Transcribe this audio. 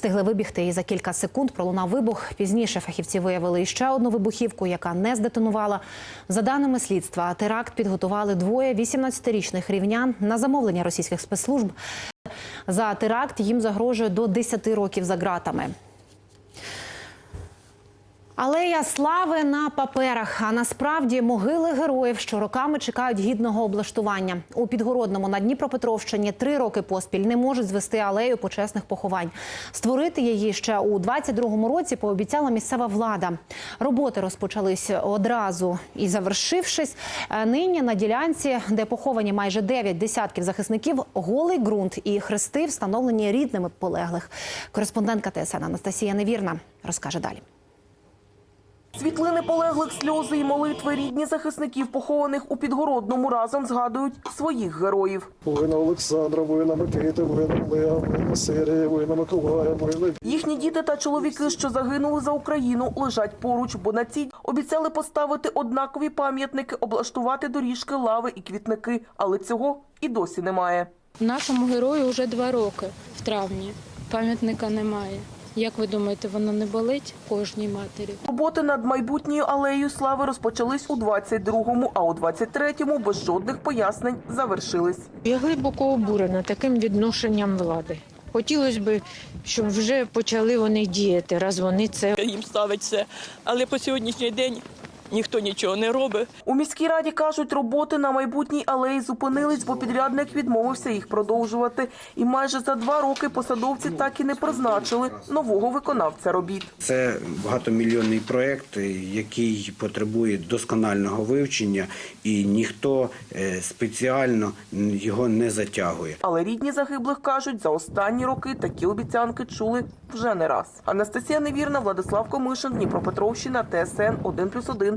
Встигли вибігти і за кілька секунд пролунав вибух. Пізніше фахівці виявили іще одну вибухівку, яка не здетонувала. За даними слідства, теракт підготували двоє 18-річних рівнян на замовлення російських спецслужб. За теракт їм загрожує до 10 років за ґратами. Алея слави на паперах, а насправді могили героїв, що роками чекають гідного облаштування. У Підгородному на Дніпропетровщині три роки поспіль не можуть звести алею почесних поховань. Створити її ще у 22-му році пообіцяла місцева влада. Роботи розпочались одразу і завершившись. е, Нині на ділянці, де поховані майже 9 десятків захисників, голий ґрунт і хрести встановлені рідними полеглих. Кореспондентка ТСН Анастасія Невірна розкаже далі. Світлини полеглих сльози і молитви рідні захисників, похованих у Підгородному, разом згадують своїх героїв. Воїна Олександра, воїна Микити, воїна Леа, воїна Сирія, воїна Миколая, воїна Їхні діти та чоловіки, що загинули за Україну, лежать поруч, бо на цій обіцяли поставити однакові пам'ятники, облаштувати доріжки, лави і квітники. Але цього і досі немає. Нашому герою вже два роки в травні. Пам'ятника немає. Як ви думаєте, воно не болить кожній матері? Роботи над майбутньою алеєю слави розпочались у 22-му, а у 23-му без жодних пояснень завершились. Я глибоко обурена таким відношенням влади. Хотілося б, щоб вже почали вони діяти, раз вони це їм ставить все. Але по сьогоднішній день ніхто нічого не робить. У міській раді кажуть, роботи на майбутній алеї зупинились, бо підрядник відмовився їх продовжувати. І майже за два роки посадовці так і не призначили нового виконавця робіт. Це багатомільйонний проект, який потребує досконального вивчення, і ніхто е, спеціально його не затягує. Але рідні загиблих кажуть, за останні роки такі обіцянки чули вже не раз. Анастасія Невірна, Владислав Комишин, Дніпропетровщина, ТСН 1+,1,